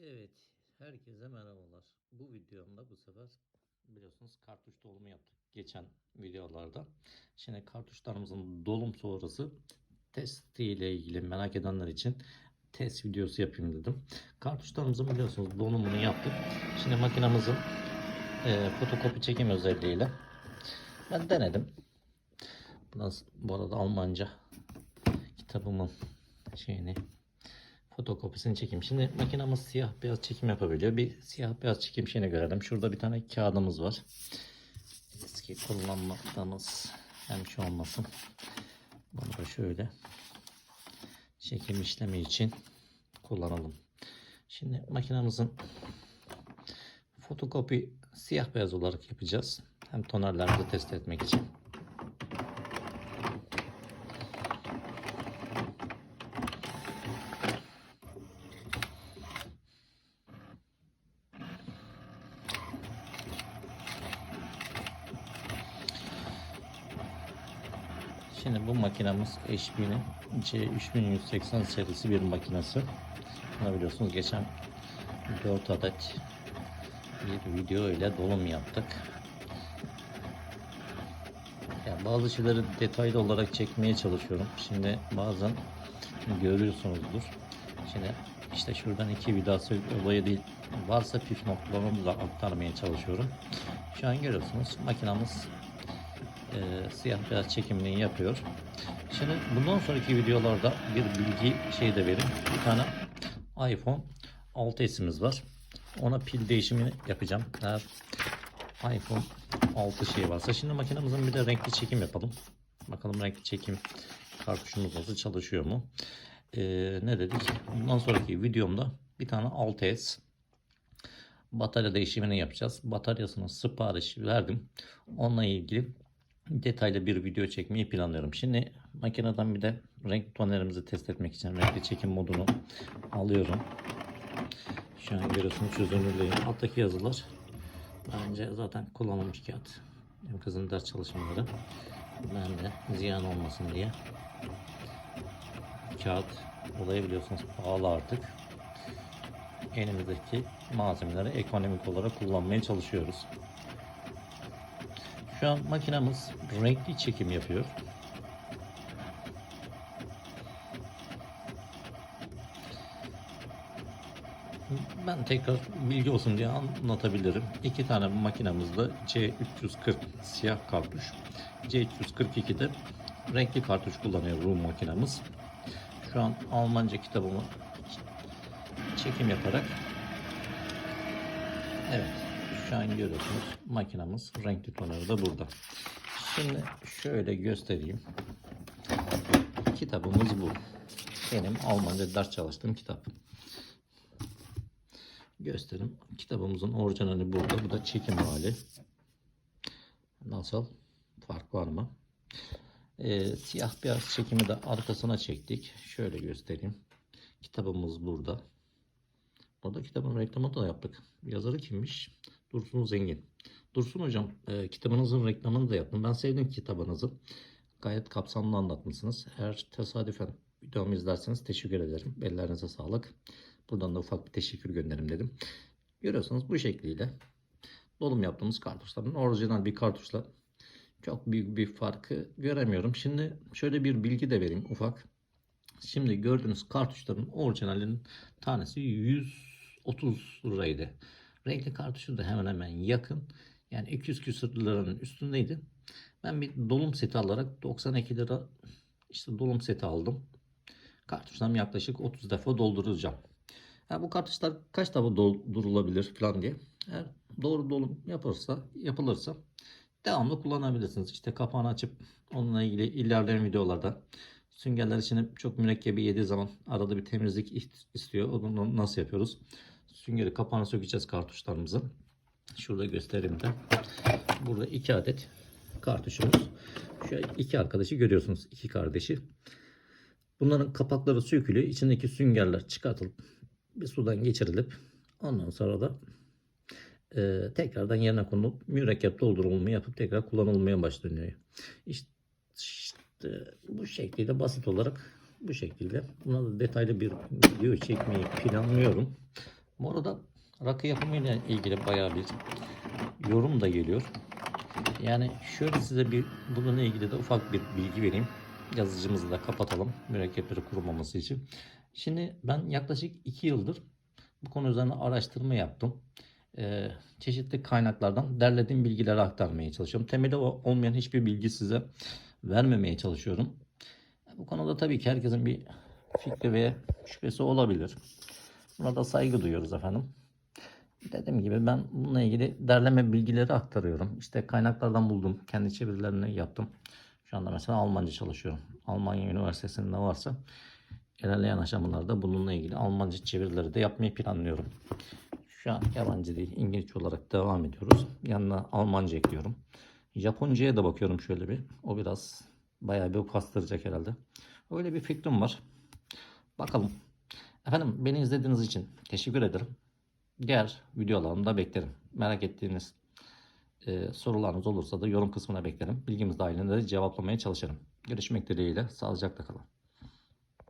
Evet, herkese merhabalar. Bu videomda bu sefer biliyorsunuz kartuş dolumu yaptık geçen videolarda. Şimdi kartuşlarımızın dolum sonrası testi ile ilgili merak edenler için test videosu yapayım dedim. Kartuşlarımızın biliyorsunuz dolumunu yaptık. Şimdi makinamızın e, fotokopi çekim özelliğiyle ben denedim. Biraz bu arada Almanca kitabımın şeyini fotokopisini çekeyim. Şimdi makinamız siyah beyaz çekim yapabiliyor. Bir siyah beyaz çekim şeyini görelim. Şurada bir tane kağıdımız var. Eski kullanmadığımız hem şey olmasın. Bunu da şöyle çekim işlemi için kullanalım. Şimdi makinamızın fotokopi siyah beyaz olarak yapacağız. Hem tonerlerimizi test etmek için. Şimdi bu makinamız HP'nin C3180 serisi bir makinesi. Bunu biliyorsunuz geçen 4 adet bir video ile dolum yaptık. Yani bazı şeyleri detaylı olarak çekmeye çalışıyorum. Şimdi bazen görüyorsunuzdur. Şimdi işte şuradan iki vidası olayı değil. Varsa püf noktalarını da aktarmaya çalışıyorum. Şu an görüyorsunuz makinamız e, siyah beyaz çekimini yapıyor. Şimdi bundan sonraki videolarda bir bilgi şey de vereyim. Bir tane iPhone 6s'imiz var. Ona pil değişimini yapacağım. Eğer iPhone 6 şey varsa. Şimdi makinemizin bir de renkli çekim yapalım. Bakalım renkli çekim kartuşumuz nasıl çalışıyor mu? Ee, ne dedik? Bundan sonraki videomda bir tane 6s batarya değişimini yapacağız. Bataryasını sipariş verdim. Onunla ilgili detaylı bir video çekmeyi planlıyorum. Şimdi makineden bir de renk tonerimizi test etmek için renkli çekim modunu alıyorum. Şu an görüyorsunuz çözünürlüğü. Alttaki yazılar bence zaten kullanılmış kağıt. Benim kızın ders çalışmaları. Ben de ziyan olmasın diye kağıt olayı biliyorsunuz pahalı artık. Elimizdeki malzemeleri ekonomik olarak kullanmaya çalışıyoruz. Şu an makinamız renkli çekim yapıyor. Ben tekrar bilgi olsun diye anlatabilirim. İki tane makinamızda C340 siyah kartuş. C342'de renkli kartuş kullanıyor bu makinamız. Şu an Almanca kitabımı çekim yaparak Evet şu an görüyorsunuz makinamız renkli tonları da burada. Şimdi şöyle göstereyim. Kitabımız bu. Benim Almanca ders çalıştığım kitap. Gösterim. Kitabımızın orijinali burada. Bu da çekim hali. Nasıl? Fark var mı? Ee, siyah beyaz çekimi de arkasına çektik. Şöyle göstereyim. Kitabımız burada. Burada kitabın reklamını da yaptık. Yazarı kimmiş? Dursun Zengin. Dursun hocam e, kitabınızın reklamını da yaptım. Ben sevdim kitabınızı. Gayet kapsamlı anlatmışsınız. Eğer tesadüfen videomu izlerseniz teşekkür ederim. Ellerinize sağlık. Buradan da ufak bir teşekkür gönderim dedim. Görüyorsunuz bu şekliyle dolum yaptığımız kartuşların orijinal bir kartuşla çok büyük bir farkı göremiyorum. Şimdi şöyle bir bilgi de vereyim ufak. Şimdi gördüğünüz kartuşların orijinalinin tanesi 130 liraydı. Renkli kartuşu da hemen hemen yakın. Yani 200 küsur liranın üstündeydi. Ben bir dolum seti alarak 92 lira işte dolum seti aldım. Kartuşlarımı yaklaşık 30 defa dolduracağım. Ha, bu kartuşlar kaç defa doldurulabilir falan diye. Eğer doğru dolum yapılırsa, yapılırsa devamlı kullanabilirsiniz. İşte kapağını açıp onunla ilgili ilerleyen videolarda Süngerler için çok mürekkebi yediği zaman arada bir temizlik istiyor. Onu nasıl yapıyoruz? Süngeri kapağını sökeceğiz kartuşlarımızı. Şurada göstereyim de. Burada iki adet kartuşumuz. Şu iki arkadaşı görüyorsunuz. iki kardeşi. Bunların kapakları sökülüyor. İçindeki süngerler çıkartılıp bir sudan geçirilip ondan sonra da e, tekrardan yerine konulup mürekkep doldurulma yapıp tekrar kullanılmaya başlanıyor. İşte, işte bu şekilde basit olarak bu şekilde. Buna da detaylı bir video çekmeyi planlıyorum. Bu arada rakı yapımıyla ilgili bayağı bir yorum da geliyor. Yani şöyle size bir bununla ilgili de ufak bir bilgi vereyim. Yazıcımızı da kapatalım mürekkepleri kurumaması için. Şimdi ben yaklaşık 2 yıldır bu konu üzerine araştırma yaptım. Ee, çeşitli kaynaklardan derlediğim bilgileri aktarmaya çalışıyorum. Temeli olmayan hiçbir bilgi size vermemeye çalışıyorum. Bu konuda tabii ki herkesin bir fikri ve şüphesi olabilir. Buna da saygı duyuyoruz efendim. Dediğim gibi ben bununla ilgili derleme bilgileri aktarıyorum. İşte kaynaklardan buldum. Kendi çevirilerini yaptım. Şu anda mesela Almanca çalışıyorum. Almanya Üniversitesi'nde varsa ilerleyen aşamalarda bununla ilgili Almanca çevirileri de yapmayı planlıyorum. Şu an yabancı değil İngilizce olarak devam ediyoruz. Yanına Almanca ekliyorum. Japonca'ya da bakıyorum şöyle bir. O biraz bayağı bir kastıracak herhalde. Öyle bir fikrim var. Bakalım. Efendim beni izlediğiniz için teşekkür ederim. Diğer videolarımda beklerim. Merak ettiğiniz e, sorularınız olursa da yorum kısmına beklerim. Bilgimiz dahilinde de cevaplamaya çalışırım. Görüşmek dileğiyle. Sağlıcakla kalın.